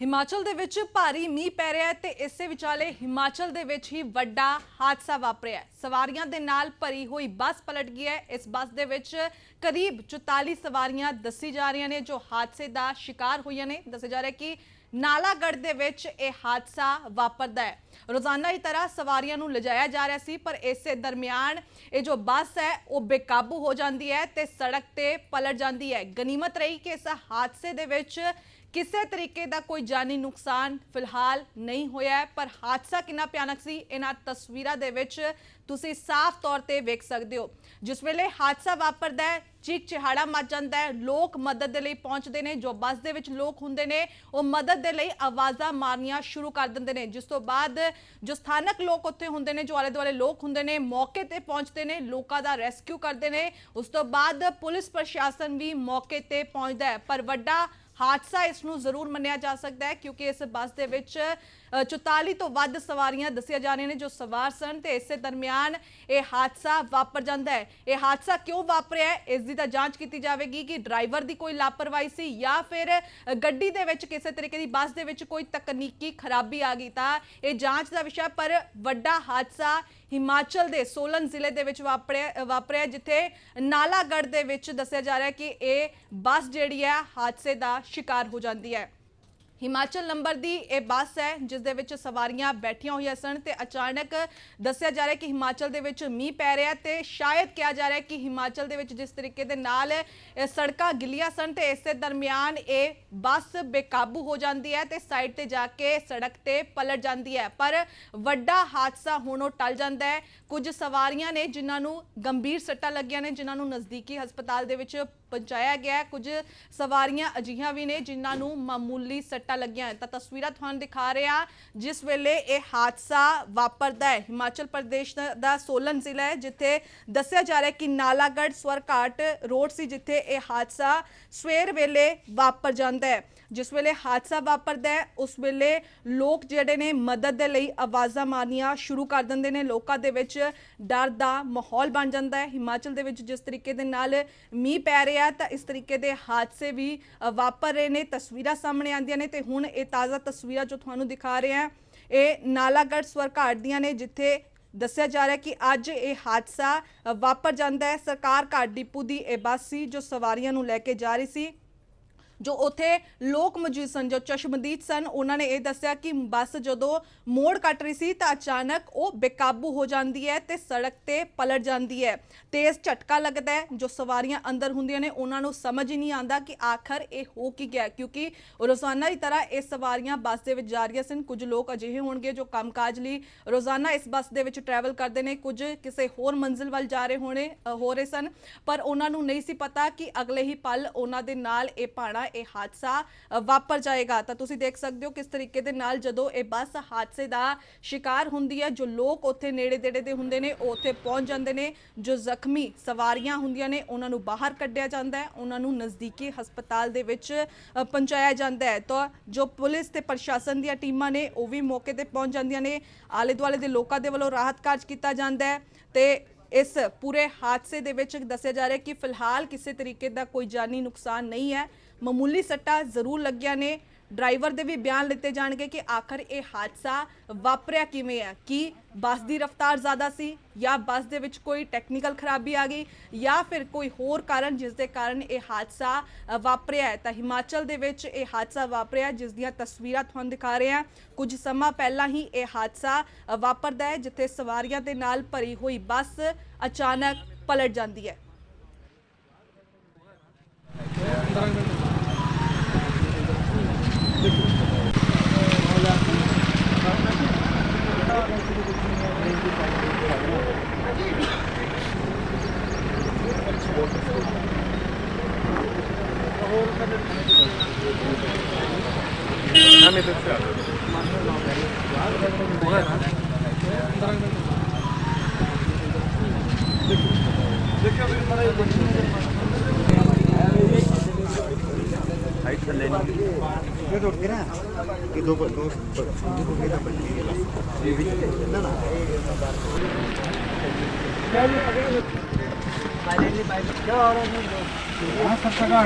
ਹਿਮਾਚਲ ਦੇ ਵਿੱਚ ਭਾਰੀ ਮੀਂਹ ਪੈ ਰਿਹਾ ਹੈ ਤੇ ਇਸੇ ਵਿਚਾਲੇ ਹਿਮਾਚਲ ਦੇ ਵਿੱਚ ਹੀ ਵੱਡਾ ਹਾਦਸਾ ਵਾਪਰਿਆ ਸਵਾਰੀਆਂ ਦੇ ਨਾਲ ਭਰੀ ਹੋਈ ਬੱਸ ਪਲਟ ਗਈ ਹੈ। ਇਸ ਬੱਸ ਦੇ ਵਿੱਚ ਕਰੀਬ 44 ਸਵਾਰੀਆਂ ਦੱਸੀ ਜਾ ਰਹੀਆਂ ਨੇ, ਜੋ ਹਾਦਸੇ ਦਾ ਸ਼ਿਕਾਰ ਹੋਈਆਂ ਨੇ। ਦੱਸਿਆ ਜਾ ਰਿਹਾ ਕਿ ਨਾਲਾਗੜ੍ਹ ਦੇ ਵਿੱਚ ਇਹ ਹਾਦਸਾ ਵਾਪਰਦਾ ਹੈ। ਰੋਜ਼ਾਨਾ ਹੀ ਤਰ੍ਹਾਂ ਸਵਾਰੀਆਂ ਨੂੰ ਲਿਜਾਇਆ ਜਾ ਰਿਹਾ ਸੀ, ਪਰ ਇਸੇ ਦਰਮਿਆਨ ਇਹ ਜੋ ਬੱਸ ਹੈ, ਉਹ ਬੇਕਾਬੂ ਹੋ ਜਾਂਦੀ ਹੈ ਤੇ ਸੜਕ ਤੇ ਪਲਟ ਜਾਂਦੀ ਹੈ। ਗਨੀਮਤ ਰਹੀ ਕਿ ਇਸ ਹਾਦਸੇ ਦੇ ਵਿੱਚ ਕਿਸੇ ਤਰੀਕੇ ਦਾ ਕੋਈ ਜਾਨੀ ਨੁਕਸਾਨ ਫਿਲਹਾਲ ਨਹੀਂ ਹੋਇਆ ਪਰ ਹਾਦਸਾ ਕਿੰਨਾ ਭਿਆਨਕ ਸੀ, ਇਹਨਾਂ ਤਸਵੀਰਾਂ ਦੇ ਵਿੱਚ ਤੁਸੀਂ ਸਾਫ਼ ਤੌਰ ਤੇ ਵੇਖ ਸਕਦੇ ਹੋ। ਜਿਸ ਵੇਲੇ ਹਾਦਸਾ ਵਾਪਰਦਾ ਹੈ, ਚੀਕ ਚਿਹਾੜਾ ਮਚ ਜਾਂਦਾ ਹੈ, ਲੋਕ ਮਦਦ ਦੇ ਲਈ ਪਹੁੰਚਦੇ ਨੇ, ਜੋ ਬੱਸ ਦੇ ਵਿੱਚ ਲੋਕ ਹੁੰਦੇ ਨੇ, ਉਹ ਮਦਦ ਦੇ ਲਈ ਆਵਾਜ਼ਾਂ ਮਾਰਨੀਆਂ ਸ਼ੁਰੂ ਕਰ ਦਿੰਦੇ ਨੇ। ਜਿਸ ਤੋਂ ਬਾਅਦ ਜੋ ਸਥਾਨਕ ਲੋਕ ਉੱਥੇ ਹੁੰਦੇ ਨੇ, ਜੋ ਆਲੇ ਦੁਆਲੇ ਲੋਕ ਹੁੰਦੇ ਨੇ, ਮੌਕੇ ਤੇ ਪਹੁੰਚਦੇ ਨੇ, ਲੋਕਾਂ ਦਾ ਰੈਸਕਿਊ ਕਰਦੇ ਨੇ। ਉਸ ਤੋਂ ਬਾਅਦ ਪੁਲਿਸ ਪ੍ਰਸ਼ਾਸਨ ਵੀ ਮੌਕੇ ਤੇ ਪਹੁੰਚਦਾ ਹੈ। ਪਰ ਵੱਡਾ ਹਾਦਸਾ ਇਸ ਨੂੰ ਜ਼ਰੂਰ ਮੰਨਿਆ ਜਾ ਸਕਦਾ ਹੈ, ਕਿਉਂਕਿ ਇਸ ਬੱਸ ਦੇ ਵਿੱਚ 44 ਤੋਂ ਵੱਧ ਸਵਾਰੀਆਂ ਦੱਸੀਆਂ ਜਾ ਰਹੀਆਂ ਨੇ ਜੋ ਸਵਾਰ ਸਨ ਤੇ ਇਸੇ ਦਰਮਿਆਨ ਇਹ ਹਾਦਸਾ ਵਾਪਰ ਜਾਂਦਾ ਹੈ। ਇਹ ਹਾਦਸਾ ਕਿਉਂ ਵਾਪਰਿਆ ਇਸ ਦੀ ਤਾਂ ਜਾਂਚ ਕੀਤੀ ਜਾਵੇਗੀ ਕਿ ਡਰਾਈਵਰ ਦੀ ਕੋਈ ਲਾਪਰਵਾਹੀ ਸੀ ਜਾਂ ਫਿਰ ਗੱਡੀ ਦੇ ਵਿੱਚ ਕਿਸੇ ਤਰੀਕੇ ਦੀ ਬੱਸ ਦੇ ਵਿੱਚ ਕੋਈ ਤਕਨੀਕੀ ਖਰਾਬੀ ਆ ਗਈ ਤਾਂ ਇਹ ਜਾਂਚ ਦਾ ਵਿਸ਼ਾ ਪਰ ਵੱਡਾ ਹਾਦਸਾ ਹਿਮਾਚਲ ਦੇ ਸੋਲਨ ਜ਼ਿਲ੍ਹੇ ਦੇ ਵਿੱਚ ਵਾਪਰਿਆ ਵਾਪਰਿਆ ਜਿੱਥੇ ਨਾਲਾਗੜ੍ਹ ਦੇ ਵਿੱਚ ਦੱਸਿਆ ਜਾ ਰਿਹਾ ਕਿ ਇਹ ਬੱਸ ਜਿਹੜੀ ਹੈ, ਹਾਦਸੇ ਦਾ ਸ਼ਿਕਾਰ ਹੋ ਜਾਂਦੀ ਹੈ। ਹਿਮਾਚਲ ਨੰਬਰ ਦੀ ਇਹ ਬੱਸ ਹੈ, ਜਿਸ ਦੇ ਵਿੱਚ ਸਵਾਰੀਆਂ ਬੈਠੀਆਂ ਹੋਈਆਂ ਸਨ ਤੇ ਅਚਾਨਕ ਦੱਸਿਆ ਜਾ ਰਿਹਾ ਕਿ ਹਿਮਾਚਲ ਦੇ ਵਿੱਚ ਮੀਂਹ ਪੈ ਰਿਹਾ ਤੇ ਸ਼ਾਇਦ ਕਿਹਾ ਜਾ ਰਿਹਾ ਕਿ ਹਿਮਾਚਲ ਦੇ ਵਿੱਚ ਜਿਸ ਤਰੀਕੇ ਦੇ ਨਾਲ ਸੜਕਾਂ ਗਿੱਲੀਆਂ ਸਨ ਤੇ ਇਸੇ ਦਰਮਿਆਨ ਇਹ ਬੱਸ ਬੇਕਾਬੂ ਹੋ ਜਾਂਦੀ ਹੈ ਤੇ ਸਾਈਡ ਤੇ ਜਾ ਕੇ ਸੜਕ ਤੇ ਪਲਟ ਜਾਂਦੀ ਹੈ। ਪਰ ਵੱਡਾ ਹਾਦਸਾ ਹੋਣੋਂ ਟਲ ਜਾਂਦਾ ਹੈ। ਕੁਝ ਸਵਾਰੀਆਂ ਨੇ ਜਿਨ੍ਹਾਂ ਨੂੰ ਗੰਭੀਰ ਸੱਟਾਂ ਲੱਗੀਆਂ ਨੇ, ਜਿਨ੍ਹਾਂ ਨੂੰ ਨਜ਼ਦੀਕੀ ਹਸਪਤਾਲ ਦੇ ਵਿੱਚ ਪਹੁੰਚਾਇਆ ਗਿਆ ਕੁਝ ਸਵਾਰੀਆਂ ਅਜਿਹੀਆਂ ਵੀ ਨੇ ਜਿਨ੍ਹਾਂ ਨੂੰ ਮਾਮੂਲੀ ਸੱਟ ਲੱਗੀਆਂ ਤਾਂ ਤਸਵੀਰਾਂ ਤੁਹਾਨੂੰ ਦਿਖਾ ਰਿਹਾ ਜਿਸ ਵੇਲੇ ਇਹ ਹਾਦਸਾ ਵਾਪਰਦਾ ਹੈ। ਹਿਮਾਚਲ ਪ੍ਰਦੇਸ਼ ਦਾ- ਦਾ ਸੋਲਨ ਜ਼ਿਲ੍ਹਾ ਹੈ, ਜਿੱਥੇ ਦੱਸਿਆ ਜਾ ਰਿਹਾ ਕਿ ਨਾਲਾਗੜ੍ਹ ਸਵਰਘਾਟ ਰੋਡ ਸੀ, ਜਿੱਥੇ ਇਹ ਹਾਦਸਾ ਸਵੇਰ ਵੇਲੇ ਵਾਪਰ ਜਾਂਦਾ ਹੈ। ਜਿਸ ਵੇਲੇ ਹਾਦਸਾ ਵਾਪਰਦਾ ਹੈ, ਉਸ ਵੇਲੇ ਲੋਕ ਜਿਹੜੇ ਨੇ ਮਦਦ ਦੇ ਲਈ ਆਵਾਜ਼ਾਂ ਮਾਰਨੀਆਂ ਸ਼ੁਰੂ ਕਰ ਦਿੰਦੇ ਨੇ। ਲੋਕਾਂ ਦੇ ਵਿੱਚ ਡਰ ਦਾ ਮਾਹੌਲ ਬਣ ਜਾਂਦਾ ਹੈ। ਹਿਮਾਚਲ ਦੇ ਵਿੱਚ ਜਿਸ ਤਰੀਕੇ ਦੇ ਨਾਲ ਮੀਂਹ ਪੈ ਰਿਹਾ ਤਾਂ ਇਸ ਤਰੀਕੇ ਦੇ ਹਾਦਸੇ ਵੀ ਵਾਪਰ ਰਹੇ ਨੇ। ਤਸਵੀਰਾਂ ਸਾਹਮਣੇ ਆਉਂਦੀਆਂ ਨੇ ਤੇ ਹੁਣ ਇਹ ਤਾਜ਼ਾ ਤਸਵੀਰਾਂ ਜੋ ਤੁਹਾਨੂੰ ਦਿਖਾ ਰਹੇ ਹਾਂ, ਇਹ ਨਾਲਾਗੜ੍ਹ ਸਵਰਘਾਟ ਦੀਆਂ ਨੇ, ਜਿੱਥੇ ਦੱਸਿਆ ਜਾ ਰਿਹਾ ਕਿ ਅੱਜ ਇਹ ਹਾਦਸਾ ਵਾਪਰ ਜਾਂਦਾ ਹੈ। ਸਰਕਾਰ ਘਾਟ ਡਿਪੂ ਦੀ ਇਹ ਬੱਸ ਸੀ ਜੋ ਸਵਾਰੀਆਂ ਨੂੰ ਲੈ ਕੇ ਜਾ ਰਹੀ ਸੀ। ਜੋ ਉੱਥੇ ਲੋਕ ਮੌਜੂਦ ਸਨ, ਜੋ ਚਸ਼ਮਦੀਦ ਸਨ, ਉਹਨਾਂ ਨੇ ਇਹ ਦੱਸਿਆ ਕਿ ਬੱਸ ਜਦੋਂ ਮੋੜ ਕੱਟ ਰਹੀ ਸੀ ਤਾਂ ਅਚਾਨਕ ਉਹ ਬੇਕਾਬੂ ਹੋ ਜਾਂਦੀ ਹੈ ਤੇ ਸੜਕ ਤੇ ਪਲਟ ਜਾਂਦੀ ਹੈ। ਤੇਜ਼ ਝਟਕਾ ਲੱਗਦਾ ਹੈ, ਜੋ ਸਵਾਰੀਆਂ ਅੰਦਰ ਹੁੰਦੀਆਂ ਨੇ, ਉਹਨਾਂ ਨੂੰ ਸਮਝ ਹੀ ਨਹੀਂ ਆਉਂਦਾ ਕਿ ਆਖਰ ਇਹ ਹੋ ਕੀ ਗਿਆ, ਕਿਉਂਕਿ ਰੋਜ਼ਾਨਾ ਦੀ ਤਰ੍ਹਾਂ ਇਹ ਸਵਾਰੀਆਂ ਬੱਸ ਦੇ ਵਿੱਚ ਜਾ ਰਹੀਆਂ ਸਨ। ਕੁਝ ਲੋਕ ਅਜਿਹੇ ਹੋਣਗੇ ਜੋ ਕੰਮਕਾਜ ਲਈ ਰੋਜ਼ਾਨਾ ਇਸ ਬੱਸ ਦੇ ਵਿੱਚ ਟਰੈਵਲ ਕਰਦੇ ਨੇ। ਕੁਝ ਕਿਸੇ ਹੋਰ ਮੰਜ਼ਿਲ ਵੱਲ ਜਾ ਰਹੇ ਹੋਣੇ ਹੋ ਰਹੇ ਸਨ, ਪਰ ਉਹਨਾਂ ਨੂੰ ਨਹੀਂ ਸੀ ਪਤਾ ਕਿ ਅਗਲੇ ਹੀ ਪਲ ਉਹਨਾਂ ਦੇ ਨਾਲ ਇਹ ਪਾਣਾ ਇਹ ਹਾਦਸਾ ਵਾਪਰ ਜਾਏਗਾ। ਤਾਂ ਤੁਸੀਂ ਦੇਖ ਸਕਦੇ ਹੋ ਕਿਸ ਤਰੀਕੇ ਦੇ ਨਾਲ ਜਦੋਂ ਇਹ ਬੱਸ ਹਾਦਸੇ ਦਾ ਸ਼ਿਕਾਰ ਹੁੰਦੀ ਹੈ, ਜੋ ਲੋਕ ਉੱਥੇ ਨੇੜੇ ਦੇੜੇ ਦੇ ਹੁੰਦੇ ਨੇ, ਉਹ ਉੱਥੇ ਪਹੁੰਚ ਜਾਂਦੇ ਨੇ, ਜੋ ਜ਼ਖਮੀ ਸਵਾਰੀਆਂ ਹੁੰਦੀਆਂ ਨੇ, ਉਹਨਾਂ ਨੂੰ ਬਾਹਰ ਕੱਢਿਆ ਜਾਂਦਾ ਹੈ, ਉਹਨਾਂ ਨੂੰ ਨਜ਼ਦੀਕੀ ਹਸਪਤਾਲ ਦੇ ਵਿੱਚ ਪਹੁੰਚਾਇਆ ਜਾਂਦਾ ਹੈ। ਤਾਂ ਜੋ ਪੁਲਿਸ ਤੇ ਪ੍ਰਸ਼ਾਸਨ ਦੀਆਂ ਟੀਮਾਂ ਨੇ, ਉਹ ਵੀ ਮੌਕੇ ਤੇ ਪਹੁੰਚ ਜਾਂਦੀਆਂ ਨੇ। ਆਲੇ ਦੁਆਲੇ ਦੇ ਲੋਕਾਂ ਦੇ ਵੱਲੋਂ ਰਾਹਤ ਕਾਰਜ ਕੀਤਾ ਜਾਂਦਾ ਹੈ ਤੇ ਇਸ ਪੂਰੇ ਹਾਦਸੇ ਦੇ ਵਿੱਚ ਦੱਸਿਆ ਜਾ ਰਿਹਾ ਕਿ ਫਿਲਹਾਲ ਕਿਸੇ ਤਰੀਕੇ ਦਾ ਕੋਈ ਜਾਨੀ ਨੁਕਸਾਨ ਨਹੀਂ ਹੈ। ਮਾਮੂਲੀ ਸੱਟਾਂ ਜ਼ਰੂਰ ਲੱਗੀਆਂ ਨੇ। ਡਰਾਈਵਰ ਦੇ ਵੀ ਬਿਆਨ ਲਿੱਤੇ ਜਾਣਗੇ ਕਿ ਆਖਰ ਇਹ ਹਾਦਸਾ ਵਾਪਰਿਆ ਕਿਵੇਂ ਹੈ? ਕਿ ਬੱਸ ਦੀ ਰਫ਼ਤਾਰ ਜ਼ਿਆਦਾ ਸੀ ਜਾਂ ਬੱਸ ਦੇ ਵਿੱਚ ਕੋਈ ਟੈਕਨੀਕਲ ਖਰਾਬੀ ਆ ਗਈ ਜਾਂ ਫਿਰ ਕੋਈ ਹੋਰ ਕਾਰਨ ਜਿਸ ਦੇ ਕਾਰਨ ਇਹ ਹਾਦਸਾ ਵਾਪਰਿਆ ਹੈ? ਤਾਂ ਹਿਮਾਚਲ ਦੇ ਵਿੱਚ ਇਹ ਹਾਦਸਾ ਵਾਪਰਿਆ ਜਿਸ ਦੀਆਂ ਤਸਵੀਰਾਂ ਤੁਹਾਨੂੰ ਦਿਖਾ ਰਹੇ ਹਾਂ। ਕੁਝ ਸਮਾਂ ਪਹਿਲਾਂ ਹੀ ਇਹ ਹਾਦਸਾ ਵਾਪਰਦਾ ਹੈ, ਜਿੱਥੇ ਸਵਾਰੀਆਂ ਦੇ ਨਾਲ ਭਰੀ ਹੋਈ ਬੱਸ ਅਚਾਨਕ ਪਲਟ ਜਾਂਦੀ ਹੈ। हाइट कर लेनी ये रोड के ना कि दो दो दो रुपये का पड़ती ना ना हाँ सब जगह